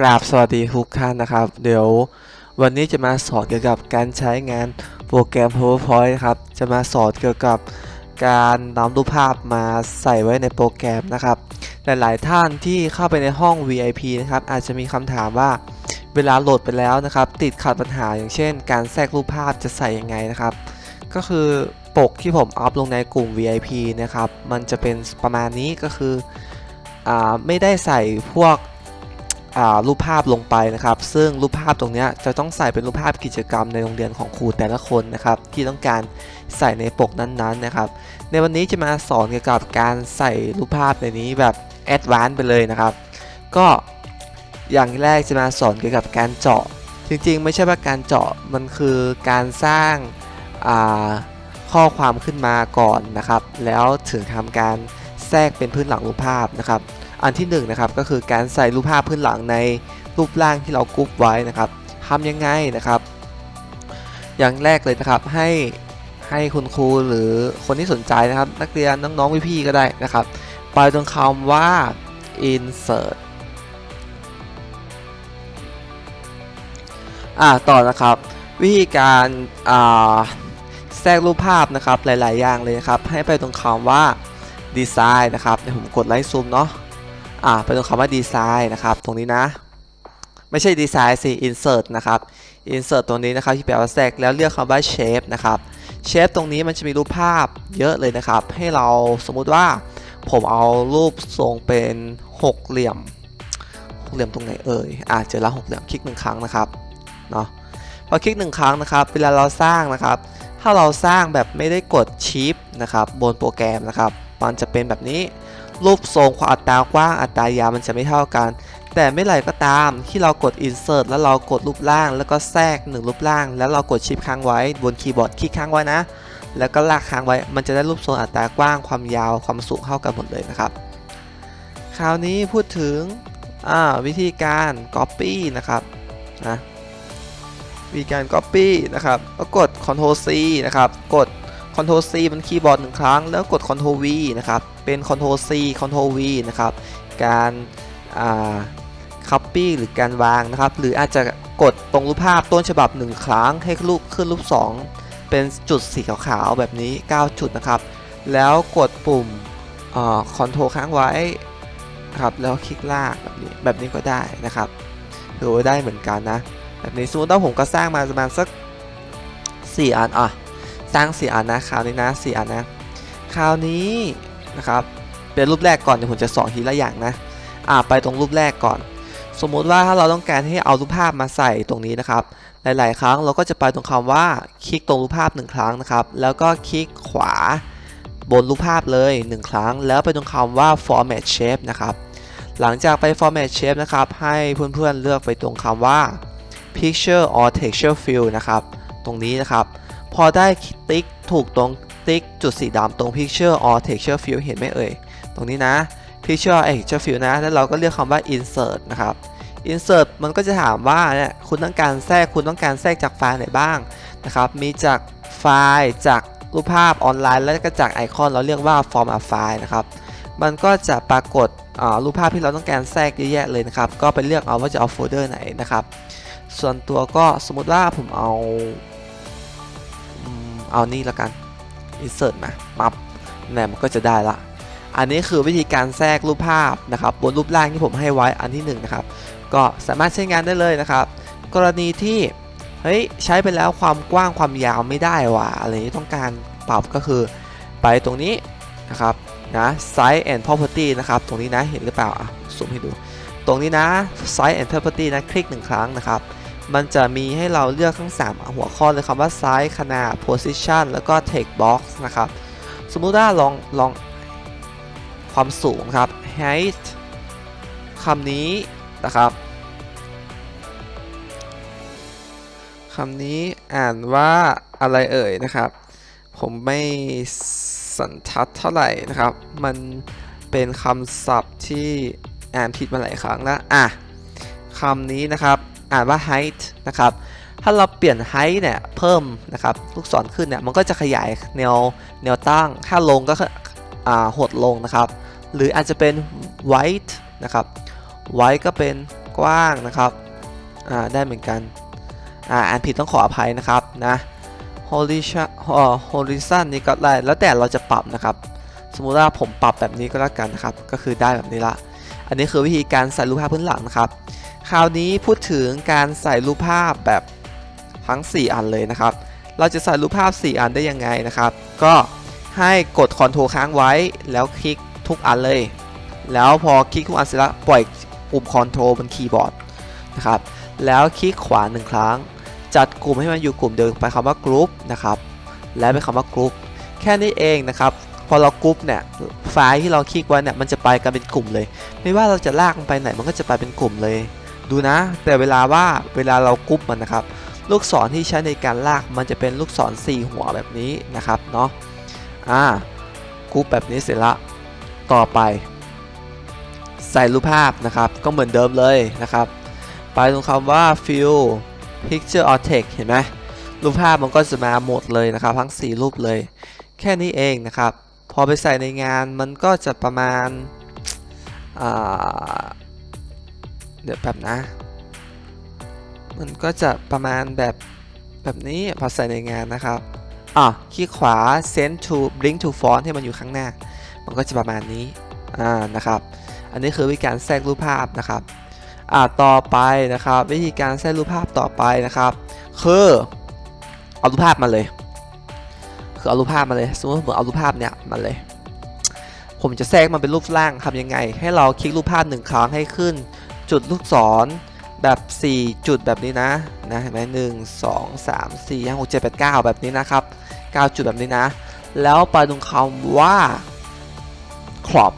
กราบสวัสดีทุกท่านนะครับ เดี๋ยววันนี้จะมาสอนเกี่ยวกับการใช้งานโปรแกรม PowerPoint นะครับ จะมาสอนเกี่ยวกับการนำรูปภาพมาใส่ไว้ในโปรแกรมนะครับ หลายๆท่านที่เข้าไปในห้อง VIP นะครับ อาจจะมีคำถามว่าเวลาโหลดไปแล้วนะครับ ติดขัดปัญหาอย่างเช่น การแทรกรูปภาพจะใส่ยังไงนะครับ ก็คือปกที่ผมอัพลงในกลุ่ม VIP นะครับ มันจะเป็นประมาณนี้ก็คืออไม่ได้ใส่พวก รูปภาพลงไปนะครับ ซึ่งรูปภาพตรงนี้จะต้องใส่เป็นรูปภาพกิจกรรมในโรงเรียนของครูแต่ละคนนะครับ ที่ต้องการใส่ในปกนั้นๆนะครับ ในวันนี้จะมาสอนเกี่ยวกับการใส่รูปภาพในนี้แบบแอดวานซ์ไปเลยนะครับ ก็อย่างแรกจะมาสอนเกี่ยวกับการเจาะ จริงๆ ไม่ใช่ว่าการเจาะมันคือการสร้างาข้อความขึ้นมาก่อนนะครับ แล้วถึงทำการแทรกเป็นพื้นหลังรูปภาพนะครับ อันที่1นงนะครับก็คือการใส่รูปภาพพื้นหลังในรูปร่างที่เรากรุ๊ปไว้นะครับทำยังไงนะครับ อย่างแรกเลยนะครับให้ให้คุณครูหรือคนที่สนใจนะครับ นักเรียนน้องๆพี่ๆก็ได้นะครับ ไปตรงคำว่า insert อ่าต่อนะครับวิธีการอ่าแทรกรูปภาพนะครับหลาย ๆ อย่างเลยนะครับ ให้ไปตรงคำว่า design นะครับเดี๋ยวผมกดไลค์ซูมเนาะ อ่าไปตรงคำว่าดีไซน์นะครับตรงนี้นะไม่ใช่ดีไซน์สิ insert นะครับ insert ตรงนี้นะครับที่แปลว่าแทรกแล้วเลือกคำว่า shape นะครับ shape ตรงนี้มันจะมีรูปภาพเยอะเลยนะครับ ให้เราสมมุติว่าผมเอารูปทรงเป็นหกเหลี่ยมหกเหลี่ยมตรงไหนเอ่ยอ่าเจอแล้วหกเหลี่ยมคลิกหนึ่งครั้งนะครับเนาะพอคลิกหนึ่งครั้งนะครับ เวลาเราสร้างนะครับ ถ้าเราสร้างแบบไม่ได้กดชิปนะครับบนโปรแกรมนะครับ มันจะเป็นแบบนี้ รูปทรงความอัตรากว้างอัตรายาวมันจะไม่เท่ากัน แต่ไม่ไรก็ตามที่เรากด insert แล้วเรากดรูปร่าง แล้วก็แทรกหนึ่งรูปร่าง แล้วเรากดชิปค้างไว้บนคีย์บอร์ดคลิกค้างไว้นะ แล้วก็ลากค้างไว้ มันจะได้รูปทรงอัตรากว้างความยาวความสูงเท่ากันหมดเลยนะครับ คราวนี้พูดถึงวิธีการ copy นะครับนะวิธีการ copy นะครับก็กด Ctrl C นะครับกด Ctrl C บนคีย์บอร์ดหนึ่งครั้ง แล้วกด Ctrl V นะครับ เป็น Ctrl C Ctrl V นะครับ การา copy หรือการวางนะครับ หรืออาจจะกดตรงรูปภาพต้นฉบับ 1 ครั้งให้รูปขึ้นรูป 2 เป็นจุดสีขาวๆแบบนี้ 9 จุดนะครับ แล้วกดปุ่มอ่า Ctrl ค้างไว้นะครับแล้วคลิกลากแบบนี้แบบนี้ก็ได้นะครับถือว่าได้เหมือนกันนะแบบนี้สมมติว่าผมก็สร้างมาประมาณสัก 4 อันอะสร้าง 4 อันนะคราวนี้นะ 4 อันนะ คราวนี้ นะครับเป็นรูปแรกก่อนเดี๋ยวผมจะสอนทีละอย่างนะอ่าไปตรงรูปแรกก่อน สมมุติว่าถ้าเราต้องการให้เอารูปภาพมาใส่ตรงนี้นะครับ หลาย ๆ ครั้งเราก็จะไปตรงคำว่าคลิกตรงรูปภาพ1ครั้งนะครับแล้วก็คลิกขวาบนรูปภาพเลย 1 ครั้ง แล้วไปตรงคำว่า format shape นะครับหลังจากไป format shape นะครับให้เพื่อน ๆ เลือกไปตรงคำว่า picture or texture fill นะครับตรงนี้นะครับ พอได้ติ๊กถูกตรง ติ๊กจุดสีดำตรง picture or texture fill เห็นไหมเอ่ย ตรงนี้นะ picture or texture fill นะ แล้วเราก็เลือกคำว่า insert นะครับ insert มันก็จะถามว่าเนี่ยคุณต้องการแทรกคุณต้องการแทรกจากไฟล์ไหนบ้างนะครับ มีจากไฟล์จากรูปภาพออนไลน์แล้วก็จากไอคอนเราเรียกว่า form a file นะครับมันก็จะปรากฏอ่ารูปภาพที่เราต้องการแทรกเยอะแยะเลยนะครับ ก็ไปเลือกเอาว่าจะเอาโฟลเดอร์ไหนนะครับ ส่วนตัวก็สมมติว่าผมเอาอืมเอานี่แล้วกัน insert มาปั๊บเนี่ยมันก็จะได้ละ อันนี้คือวิธีการแทรกรูปภาพนะครับบนรูปร่างที่ผมให้ไว้อันที่1นงนะครับก็สามารถใช้งานได้เลยนะครับ กรณีที่เฮ้ยใช้ไปแล้วความกว้างความยาวไม่ได้ว่ะอะไรที่ต้องการปรับก็คือไปตรงนี้นะครับนะ size and property นะครับ ตรงนี้นะเห็นหรือเปล่าอะซูมให้ดู ตรงนี้นะ size and property นะคลิกหนึ่งครั้งนะครับ มันจะมีให้เราเลือกทั้ง 3 หัวข้อเลยคำว่า size ขนาด position แล้วก็ text box นะครับ สมมุติว่าลองลองความสูงครับ height คำนี้นะครับคำนี้อ่านว่าอะไรเอ่ยนะครับ ผมไม่สันทัดเท่าไหร่นะครับ มันเป็นคำศัพท์ที่อ่านผิดมาหลายครั้งแล้วอะคำนี้นะครับ อ่านว่า height นะครับ ถ้าเราเปลี่ยน height เนี่ยเพิ่มนะครับลูกศรขึ้นเนี่ยมันก็จะขยายแนวแนวตั้ง ถ้าลงก็หดลงนะครับ หรืออาจจะเป็น white นะครับ white ก็เป็นกว้างนะครับได้เหมือนกันอ่านผิดต้องขออภัยนะครับนะ horizon horizon นี่ก็ได้แล้วแต่เราจะปรับนะครับ สมมุติว่าผมปรับแบบนี้ก็แล้วกันนะครับ ก็คือได้แบบนี้ละ อันนี้คือวิธีการใส่รูปภาพพื้นหลังนะครับ คราวนี้พูดถึงการใส่รูปภาพแบบทั้ง 4 อันเลยนะครับ เราจะใส่รูปภาพ 4 อันได้ยังไงนะครับ ก็ให้กด Ctrl ค้างไว้แล้วคลิกทุกอันเลย แล้วพอคลิกทุกอันเสร็จแล้วปล่อยปุ่ม Ctrl บนคีย์บอร์ดนะครับ แล้วคลิกขวาหนึ่งครั้ง จัดกลุ่มให้มันอยู่กลุ่มเดิมไปคำว่า group นะครับ และเป็นคำว่า group แค่นี้เองนะครับ พอเรากรุ๊ปเนี่ยไฟล์ที่เราคลิกไว้เนี่ยมันจะไปกันเป็นกลุ่มเลย ไม่ว่าเราจะลากมันไปไหนมันก็จะไปเป็นกลุ่มเลย ดูนะ แต่เวลาว่าเวลาเรากรุ๊ปมันนะครับ ลูกศรที่ใช้ในการลากมันจะเป็นลูกศร 4 หัวแบบนี้นะครับเนาะอ่ากรุ๊ปแบบนี้เสร็จละต่อไป ใส่รูปภาพนะครับ ก็เหมือนเดิมเลยนะครับ ไปตรงคำว่า fill picture or text เห็นไหมรูปภาพมันก็จะมาหมดเลยนะครับ ทั้ง 4 รูปเลย แค่นี้เองนะครับ พอไปใส่ในงานมันก็จะประมาณอ่า เดี๋ยวแบบนะ มันก็จะประมาณแบบแบบนี้พอใส่ในงานนะครับอะคลิกขวา send to blink to font ให้มันอยู่ข้างหน้า มันก็จะประมาณนี้อ่านะครับ อันนี้คือวิธีการแทรกรูปภาพนะครับอ่าต่อไปนะครับ วิธีการแทรกรูปภาพต่อไปนะครับ คือเอารูปภาพมาเลย คือเอารูปภาพมาเลยสมมติผมเอารูปภาพเนี่ยมาเลย ผมจะแทรกมันเป็นรูปร่างทำยังไง ให้เราคลิกรูปภาพหนึ่งครั้งให้ขึ้น จุดลูกศรแบบ 4 จุดแบบนี้นะนะเห็นไหมหนึ่งสองสามสี่ห้าหกเจ็ดแปดเก้าแบบนี้นะครับเก้าจุดแบบนี้นะ แล้วไปตรงคำว่า crop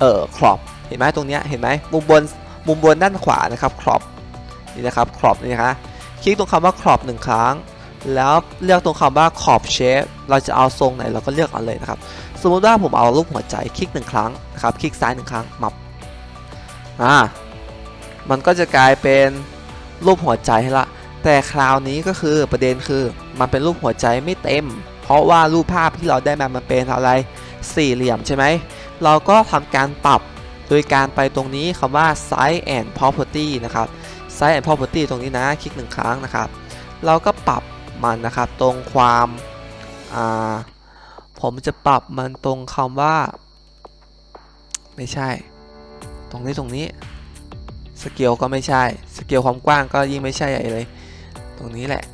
เออ crop เห็นไหมตรงเนี้ยเห็นไหมมุมบนมุมบนด้านขวานะครับ crop นี่นะครับ crop นี่นะคะคลิกตรงคำว่า crop หนึ่งครั้ง แล้วเลือกตรงคำว่า crop shape เราจะเอาทรงไหนเราก็เลือกเอาเลยนะครับสมมุติว่าผมเอารูปหัวใจคลิกหนึ่งครั้งนะครับคลิกซ้ายหนึ่งครั้งมับอ่า มันก็จะกลายเป็นรูปหัวใจให้ละ แต่คราวนี้ก็คือประเด็นคือมันเป็นรูปหัวใจไม่เต็ม เพราะว่ารูปภาพที่เราได้มามันเป็นอะไรสี่เหลี่ยมใช่ไหม เราก็ทำการปรับโดยการไปตรงนี้คำว่า size and property นะครับ size and property ตรงนี้นะ คลิกหนึ่งครั้งนะครับ เราก็ปรับมันนะครับ ตรงความอ่าผมจะปรับมันตรงคำว่า ไม่ใช่ ตรงนี้ตรงนี้ สเกลก็ไม่ใช่ สเกลความกว้างก็ยิ่งไม่ใช่ใหญ่เลย ตรงนี้แหละ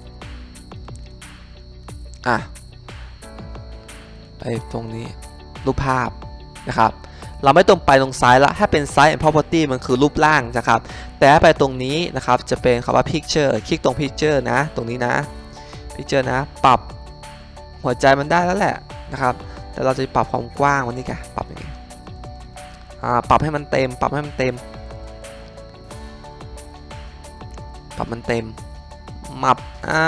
อะ ไปตรงนี้ รูปภาพนะครับ เราไม่ตรงไปตรงซ้ายละ ถ้าเป็น size and property มันคือรูปร่างนะครับ แต่ไปตรงนี้นะครับ จะเป็นคำว่า picture คลิกตรง picture นะ ตรงนี้นะ picture นะ ปรับหัวใจมันได้แล้วแหละนะครับ แต่เราจะปรับความกว้างวันนี้กันปรับยังไงอ่าปรับให้มันเต็ม ปรับให้มันเต็ม ปรับมันเต็มมับอ่า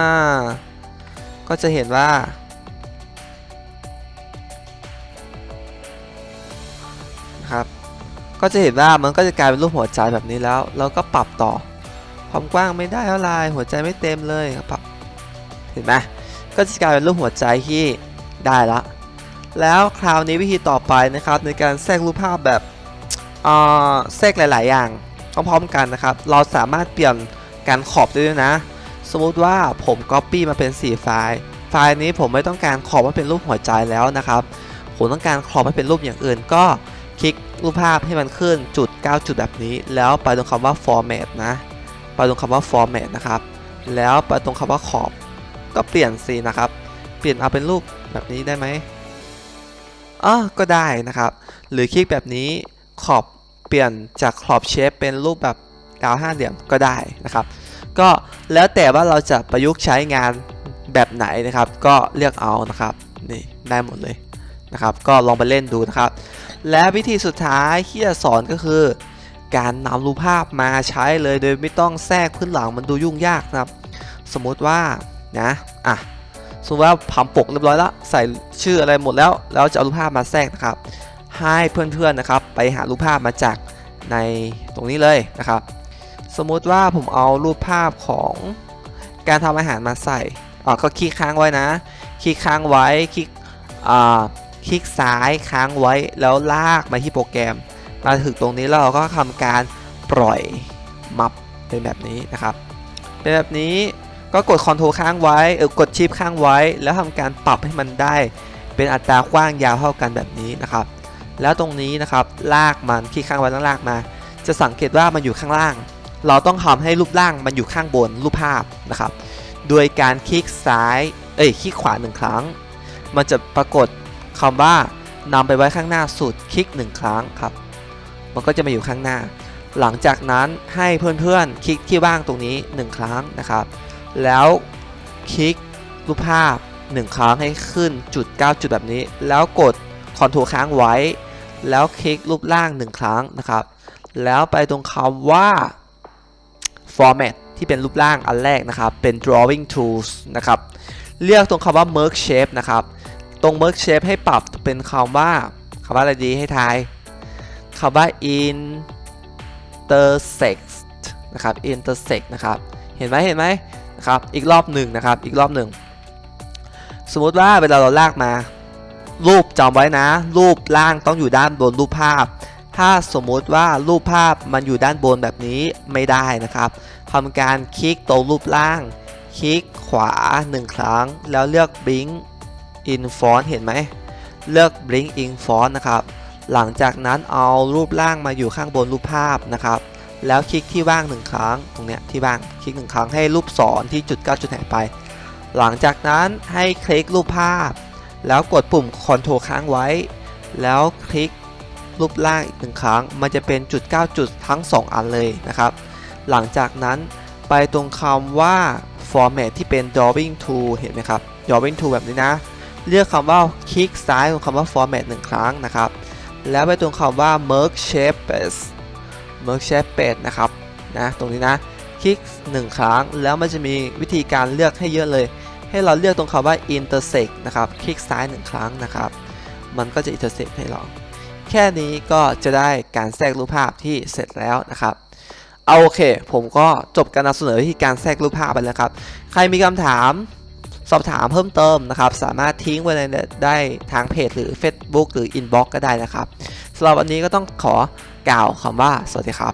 ก็จะเห็นว่า ครับ ก็จะเห็นว่ามันก็จะกลายเป็นรูปหัวใจแบบนี้แล้วแล้วก็ปรับต่อ ความกว้างไม่ได้เท่าไรหัวใจไม่เต็มเลยปรับ เห็นไหมก็จะกลายเป็นรูปหัวใจที่ได้ละ แล้วคราวนี้วิธีต่อไปนะครับในการแทรกรูปภาพแบบอ่าแทรกหลาย ๆ อย่างพร้อมๆกันนะครับ เราสามารถเปลี่ยน การขอบด้วยนะ สมมติว่าผม Copy มาเป็น 4 ไฟล์ ไฟล์นี้ผมไม่ต้องการขอบมาเป็นรูปหัวใจแล้วนะครับ ผมต้องการขอบมาเป็นรูปอย่างอื่น ก็คลิกรูปภาพให้มันขึ้นจุด 9 จุดแบบนี้ แล้วไปตรงคำว่า format นะไปตรงคำว่า format นะครับ แล้วไปตรงคำว่าขอบ ก็เปลี่ยนสีนะครับ เปลี่ยนเอาเป็นรูปแบบนี้ได้ไหมอ๋อก็ได้นะครับ หรือคลิกแบบนี้ขอบเปลี่ยนจากขอบเชฟเป็นรูปแบบ ดาวห้าเหลี่ยมก็ได้นะครับ ก็แล้วแต่ว่าเราจะประยุกต์ใช้งานแบบไหนนะครับ ก็เลือกเอานะครับนี่ได้หมดเลยนะครับ ก็ลองไปเล่นดูนะครับ และวิธีสุดท้ายที่จะสอนก็คือ การนำรูปภาพมาใช้เลยโดยไม่ต้องแทรกพื้นหลังมันดูยุ่งยากนะครับ สมมติว่านะอะสมมติว่าทำปกเรียบร้อยแล้วใส่ชื่ออะไรหมดแล้วแล้วจะเอารูปภาพมาแทรกนะครับ ให้เพื่อนๆนะครับ ไปหารูปภาพมาจากในตรงนี้เลยนะครับ สมมุติว่าผมเอารูปภาพของการทำอาหารมาใส่อ่าก็คลิกค้างไว้นะ คลิกค้างไว้ คลิกอ่าคลิกซ้ายค้างไว้แล้วลากมาที่โปรแกรม มาถึงตรงนี้แล้วเราก็ทำการปล่อยมับเป็นแบบนี้นะครับ เป็นแบบนี้ก็กด Ctrl ค้างไว้เออกดชิปค้างไว้ แล้วทำการปรับให้มันได้ เป็นอัตรากว้างยาวเท่ากันแบบนี้นะครับ แล้วตรงนี้นะครับลากมันคลิกข้างไว้แล้วลากมา จะสังเกตว่ามันอยู่ข้างล่าง เราต้องทำให้รูปร่างมันอยู่ข้างบนรูปภาพนะครับ โดยการคลิกซ้าย เอ้ย คลิกขวาหนึ่งครั้ง มันจะปรากฏคำว่านำไปไว้ข้างหน้าสุด คลิกหนึ่งครั้งครับ มันก็จะมาอยู่ข้างหน้า หลังจากนั้นให้เพื่อนๆ คลิกที่ว่างตรงนี้ 1 ครั้งนะครับ แล้วคลิกรูปภาพ 1 ครั้งให้ขึ้นจุด 9 จุดแบบนี้ แล้วกด Ctrl ค้างไว้ แล้วคลิกรูปร่าง 1 ครั้งนะครับ แล้วไปตรงคำว่า format ที่เป็นรูปร่างอันแรกนะครับ เป็น drawing tools นะครับ เลือกตรงคำว่า merge shape นะครับ ตรง merge shape ให้ปรับเป็นคำว่าคำว่าอะไรดีให้ทายคำว่า intersect นะครับ intersect นะครับ เห็นไหมเห็นไหมนะครับ อีกรอบหนึ่งนะครับ อีกรอบหนึ่ง สมมติว่าเวลาเราลากมา รูปจำไว้นะ รูปล่างต้องอยู่ด้านบนรูปภาพ ถ้าสมมุติว่ารูปภาพมันอยู่ด้านบนแบบนี้ไม่ได้นะครับทำการคลิกตรงรูปล่าง คลิกขวา 1 ครั้ง แล้วเลือก blink in font เห็นไหม เลือก blink in font นะครับ หลังจากนั้นเอารูปร่างมาอยู่ข้างบนรูปภาพนะครับ แล้วคลิกที่ว่างหนึ่งครั้ง ตรงเนี้ยที่ว่าง คลิกหนึ่งครั้งให้รูปศรที่จุด9จุดหายไป หลังจากนั้นให้คลิกรูปภาพ แล้วกดปุ่ม Ctrl ค้างไว้ แล้วคลิก รูปร่างอีกหนึ่งครั้ง มันจะเป็นจุด 9 จุดทั้ง 2 อันเลยนะครับ หลังจากนั้นไปตรงคำว่า format ที่เป็น drawing tool เห็นไหมครับ drawing tool แบบนี้นะ เลือกคำว่าคลิกซ้ายตรงคำว่า format หนึ่งครั้งนะครับ แล้วไปตรงคำว่า merge shapes merge shapes นะครับนะตรงนี้นะคลิก1 ครั้งแล้วมันจะมีวิธีการเลือกให้เยอะเลย ให้เราเลือกตรงคำว่า intersect นะครับ คลิกซ้าย 1 ครั้งนะครับ มันก็จะ intersect ให้เรา แค่นี้ก็จะได้การแทรกรูปภาพที่เสร็จแล้วนะครับเอาโอเค ผมก็จบการนำเสนอที่การแทรกรูปภาพไปแล้วครับ ใครมีคำถามสอบถามเพิ่มเติมนะครับ สามารถทิ้งไว้ในได้ทางเพจหรือ Facebook หรือ Inbox ก็ได้นะครับสำหรับวันนี้ก็ต้องขอกล่าวคำว่าสวัสดีครับ